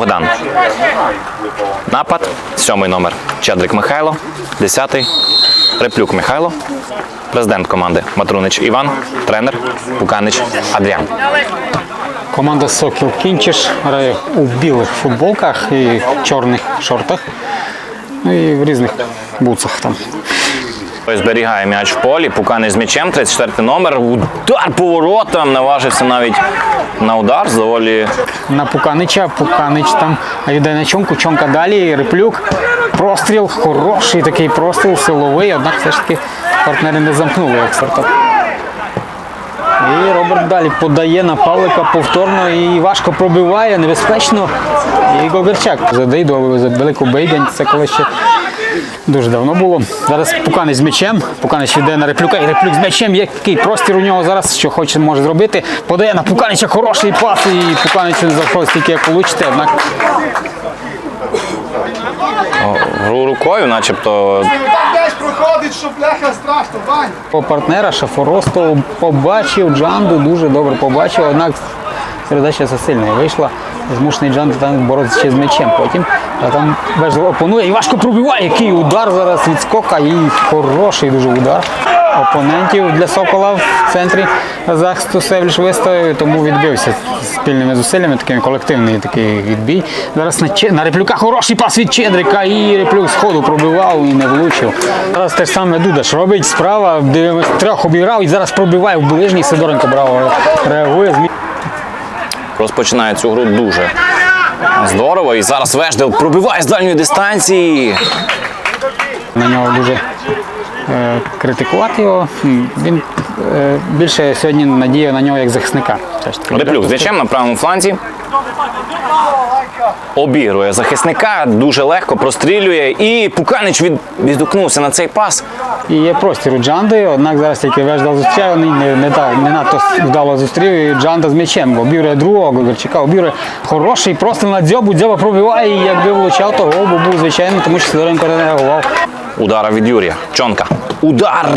Богдан. Напад, сьомий номер. Чедрик Михайло, десятий. Реплюк Михайло. Президент команди Матрунич Іван, тренер Пуканич Адріан. Команда Сокіл Кінчиш грає у білих футболках і чорних шортах. Ну і в різних буцах там. Зберігає м'яч в полі. Пуканич з м'ячем, 34 номер. Удар поворотом. Наважився навіть на удар. З доволі На Пуканича, Пуканич там йде на чонку, чонка далі, реплюк. Простріл, хороший такий простріл, силовий, однак все ж таки партнери не замкнули як стартап. І Роберт далі подає на Павлика повторно і важко пробиває, небезпечно. І Гогерчак задає до велику бейдень. Це коли ще дуже давно було. Зараз Пуканець з м'ячем. Пуканець йде на реплюка, і реплюк з м'ячем. Який простір у нього зараз, що хоче, може зробити. Подає на Пуканича хороший пас, і Пуканець не заходить стільки, як получите. Однак гру рукою, начебто проходить, що бляха страшно, Вань. По партнера Шафоростов побачив Джанду, дуже добре побачив, однак передача засильна вийшла. Змушений Джанду там боротися ще з м'ячем. Потім а там Вежел опонує і важко пробиває. Який удар зараз від скока і хороший дуже удар. Опонентів для Сокола в центрі захисту Севліш виставив, тому відбився спільними зусиллями, такими колективний такий відбій. Зараз на, на реплюка хороший пас від Чедрика і реплюк з ходу пробивав і не влучив. Зараз те ж саме Дудаш робить справа, трьох обіграв і зараз пробиває в ближній. Сидоренко браво реагує. Розпочинає цю гру дуже здорово. І зараз Веждел пробиває з дальньої дистанції. На нього дуже е, критикувати його. Він е, більше сьогодні надіяв на нього як захисника. ж з м'ячем на правому фланзі. Обігрує захисника, дуже легко прострілює. І Пуканич від, відгукнувся на цей пас. І є простір у Джанди, однак зараз тільки веждав зустрічає, він не, не, не надто вдало зустрів, і Джанда з м'ячем. Обірує другого, Гогорчика обігрує хороший, просто на дзьобу, дзьоба пробиває, і якби влучав, то гол був звичайно, тому що Сидоренко не реагував. Удара від Юрія. Чонка. Удар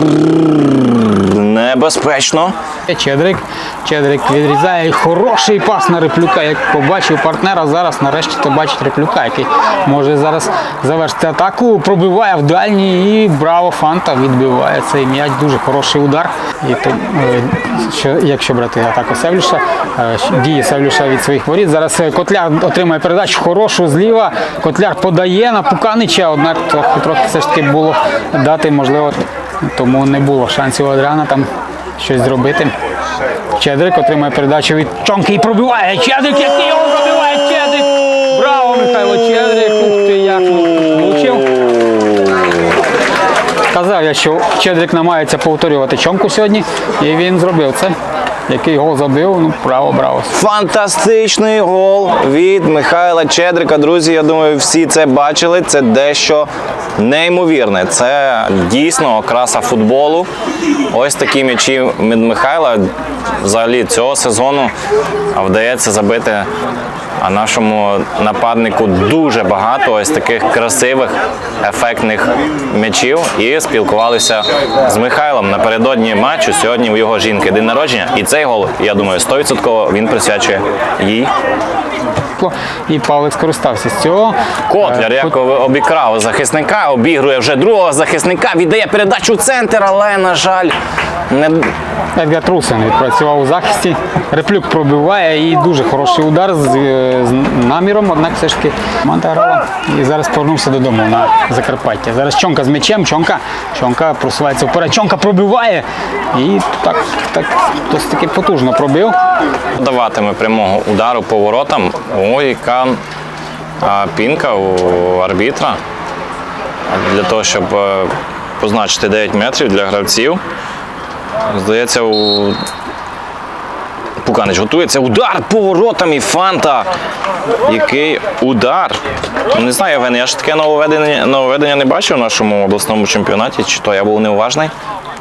небезпечно. Чедрик. Чедрик відрізає хороший пас на реплюка. Як побачив партнера, зараз нарешті то бачить реплюка, який може зараз завершити атаку, пробиває в дальній і браво Фанта відбиває цей м'яч. Дуже хороший удар. І то, е, що, якщо брати атаку Севлюша, е, дії Севлюша від своїх воріт. Зараз е, Котляр отримає передачу хорошу зліва. Котляр подає на Пуканича, однак трохи, все ж таки було дати можливо. Тому не було шансів у Адріана там щось зробити. Чедрик отримує передачу від Чонки і пробиває. Чедрик, який його пробиває Чедрик! Браво, Михайло Чедрик! Ух ти, як влучив. Казав я, що Чедрик намагається повторювати чомку сьогодні, і він зробив це. Який гол забив, ну браво, браво. Фантастичний гол від Михайла Чедрика. Друзі, я думаю, всі це бачили. Це дещо неймовірне. Це дійсно окраса футболу. Ось такі м'ячі від Михайла. Взагалі цього сезону вдається забити а нашому нападнику дуже багато ось таких красивих, ефектних м'ячів. І спілкувалися з Михайлом напередодні матчу. Сьогодні у його жінки день народження. І цей гол, я думаю, 100% він присвячує їй. І Павлик скористався з цього. Котляр, Е, як обікрав захисника, обігрує вже другого захисника, віддає передачу в центр, але, на жаль, не Едгар Трусен відпрацював у захисті. Реплюк пробиває і дуже хороший удар з, е, з наміром, однак все ж таки команда грала. І зараз повернувся додому на Закарпаття. Зараз Чонка з м'ячем, Чонка, Чонка просувається вперед, Чонка пробиває. І так, так досить таки потужно пробив. даватиме прямого удару по воротам. Ой, яка пінка у арбітра. Для того, щоб е, позначити 9 метрів для гравців. Здається, у Пуканич готується. Удар по воротам і Фанта. Який удар. Не знаю, Євген, я ж таке нововведення, нововведення не бачив в нашому обласному чемпіонаті, чи то я був неуважний.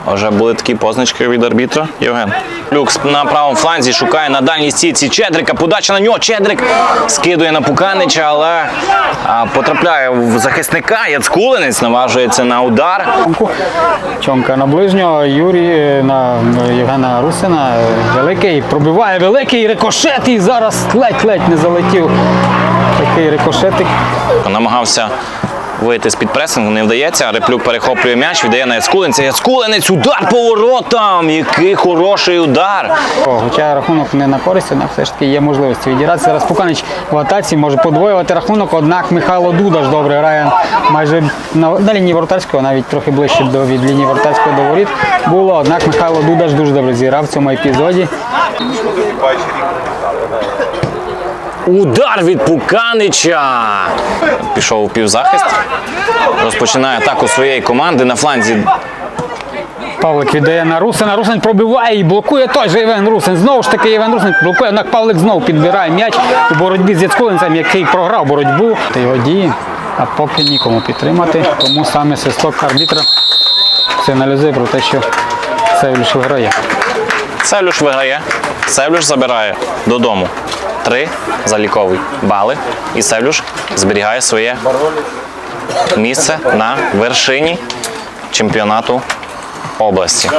Вже були такі позначки від арбітра. Євген. Люкс на правому фланзі шукає на дальній стійці Чедрика. Подача на нього. Чедрик скидує на Пуканича, але потрапляє в захисника. Яцкулинець наважується на удар. Чонка на ближнього, Юрій е, на Євгена Русина. е, Великий пробив пробиває великий рикошет і зараз ледь-ледь не залетів. Такий рикошетик. Намагався вийти з-під пресингу, не вдається. Реплюк перехоплює м'яч, віддає на Яцкулинця. Яцкулинець, удар по воротам! Який хороший удар! Хоча рахунок не на користь, однак все ж таки є можливість відігратися. Зараз Пуканич в атаці може подвоювати рахунок, однак Михайло Дудаш добре грає майже на, на лінії вратарського, навіть трохи ближче до від лінії вратарського до воріт було. Однак Михайло Дудаш дуже добре зіграв в цьому епізоді. Удар від Пуканича! Пішов у півзахист. Розпочинає атаку своєї команди на фланзі. Павлик віддає на Русина. Русин пробиває і блокує той же Євген Русин. Знову ж таки Євген Русин блокує, однак Павлик знову підбирає м'яч у боротьбі з Яцкулинцем, який програв боротьбу. Та його дії, а поки нікому підтримати. Тому саме свисток арбітра сигналізує про те, що Севлюш виграє. Севлюш виграє. Севлюш забирає додому три залікові бали. І Севлюш зберігає своє місце на вершині чемпіонату області.